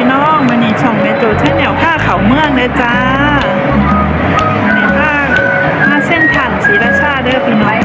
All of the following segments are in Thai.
พี่น้องมันนี่ช่องในโจชนแนลผ้าเขาเมืองเลยจ้ามันนี่ผ้าผ้าเส้นผ่านสีราชาเด้อพี่น้อง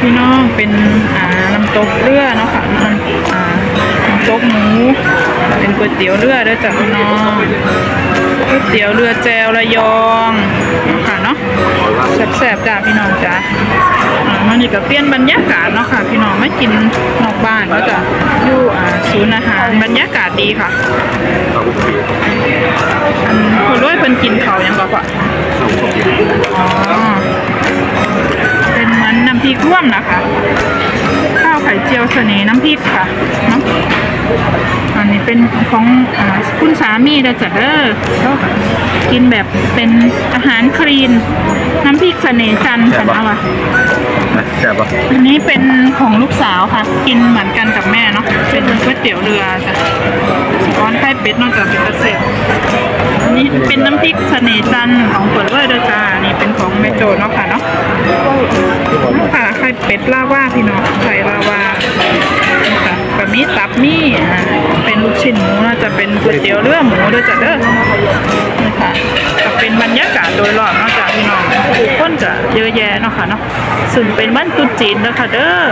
พี่น้องเป็นอ่าน้ำตกเรือเนาะค่ะมันอ่าน้ำตกหมูเป็นก๋วยเตี๋ยวเรือเด้อจ้ะพี่น้องก๋วยเตี๋ยวเรือแจวระยองค่ะเนาะแซ่บๆจ้ะพี่น้องจ้ะมันนี่ก็เปลี่ยนบรรยากาศเนาะค่ะพี่น้องไม่กินนอกบ้านก็จะอยู่อ่าศูนย์อาหารบรรยากาศดีค่ะคนด้วยเป็นกินเขายังก็ปะอ๋อ ริกร่วมนะคะ ข้าวไข่เจียวเสน่ห์น้ำพริกค่ะเนาะอันนี้เป็นของอาคุณสามีเด้อจ้ะเด้อกินแบบเป็นอาหารคลีน น้ำพริกเสน่ห์จันทร์ค่ะเอาล่ะนะแซ่บปะอันนี้เป็นของลูกสาวค่ะ กินเหมือนกันกับแม่เนาะเป็นก๋วยเตี๋ยวเรือจ้ะร้อนไข่เป็ดนอกจากเป็นกระเสร็จอั นนี้เป็นน้ำพริกเสน่ห์จันทร์ของเปิดเวอร์เด้อจ้าอันนี่เป็นของแม่โจเนาะค่ะเนาะค่ะไข่เป็ดลาว่าพี่น้องไข่ลาวาค่ะแบบนี้ตับนี่อ่าเป็นลูกชิ้นหมูน่าจะเป็นก๋วยเตี๋ยวเรือหมูเด้อจ้ะเด้อนะคะก็เป็นบรรยากาศโดยรอบเนอกจากพี่น้องคนจะเยอะแยะเนาะค่ะเนาะซึ่งเป็นบ้านตุ๊จีนเด้อค่ะเด้อ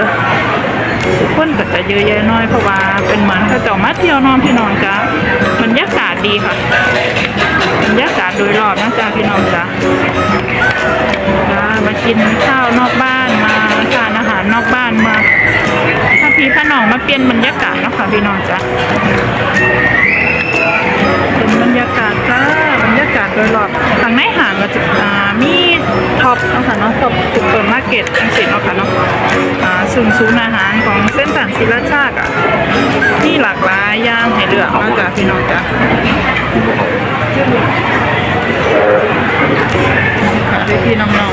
คนก็จะเยอะแยะน้อยเพราะว่าเป็นเหมือนเขาเจ้ามาเที่ยวนอนพี่น้องจ้าบรรยากาศดีค่ะบรรยากาศ โดยรอบนะจ้าพี่น้องจ้าจ้ามากินข้าวนอกบ้านมาทานอาหารนอกบ้านมาถ้าพี่พน้องมาเปลี่ยนบรรยากาศนะคะพี่น้องจ้าเป็นบรรยากาศจ้าบรรยากาศโดยรอบทางในห่างก็จะมีท็อปนะคะเนาะท็อปซุปเปอร์มาร์เก็ตจังสิเนาะค่ะเนาะอ่าซึ่งศูนย์อาหารของเส้นสันศิลาชาติอะที่หลากหลายย่างให้เลือกนอกจากพี่น้องจ้ะค่ะ พี่พี่น้อง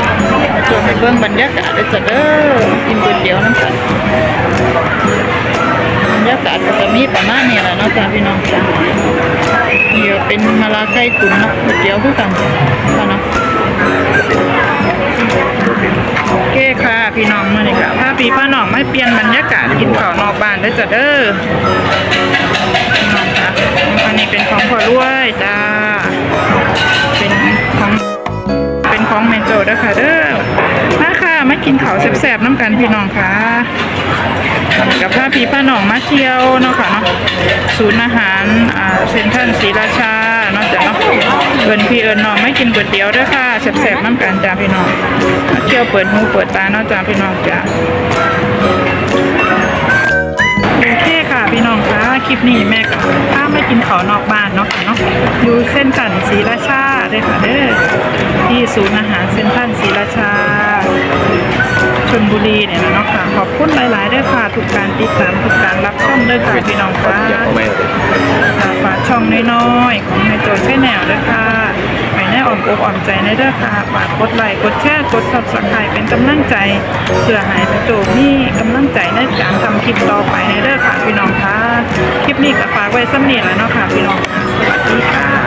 ๆชวนไปเบิ่งบรรยากาศได้จ้ะเด้อกินก๋วยเตี๋ยวน้ำกันบรรยากาศก็จะมีประมาณนี้แหละเนาะจ้ะพี่น้องจ้ะนี่ก็เป็นมะลาไก่ตุ๋นเนาะก๋วยเตี๋ยวคือกันค่ะเนาะโอเคค่ะ พี่น้องมาเลยค่ะพาพี่พ่อน้องไม่เปลี่ยนบรรยากาศกินข้าวนอกบ้านได้จ้ะเด้อพี่น้องค่ะอันนี้เป็นของพ่อรวยจ้า กินเขาวแซ่บๆน้ำกันพี่น้องค่ะกับพาพี่พ่อน้องมาเที่ยวเนาะค่ะเนาะศูนย์อาหารอ่าเซ็นทรัลศรีราชาเนาะจ้ะเนาะเอินพี่เอินน้องไม่กินก๋วยเตี๋ยวเด้อค่ะแซ่บๆน้ำกันจ้าพี่น้องมาเที่ยวเปิดหูเปิดตาเนาะจ้าพี่น้องจ้า โอเคค่ะพี่น้องคะคลิปนี้แม่ก็พามากินขาวนอกบ้านเนาะค่ะเนาะอยู่เส้นสันศรีราชาเด้อค่ะเด้อที่ศูนย์อาหารเซ็นทรัลศรีราชา ชลบุรีเนี่ยนะเนาะค่ะขอบคุณหลายๆเด้อค่ะทุกการติดตามทุกการรับชมเด้อค่ะพี่น้องค่ะอยากเอาไหมเลยค่ะฝากช่องน้อยๆของแม่โจใช่แนวด้วยค่ะไปแน่อ่อมอกอ่อมใจในเด้อค่ะฝากกดไลค์กดแชร์กดซับสไครต์เป็นกำลังใจเพื่อให้แม่โจมีกำลังใจในการทำคลิปต่อไปในเด้อค่ะพี่น้องค่ะคลิปนี้ก็ฝากไว้สำเนียงแล้วเนาะค่ะพี่น้องค่ะ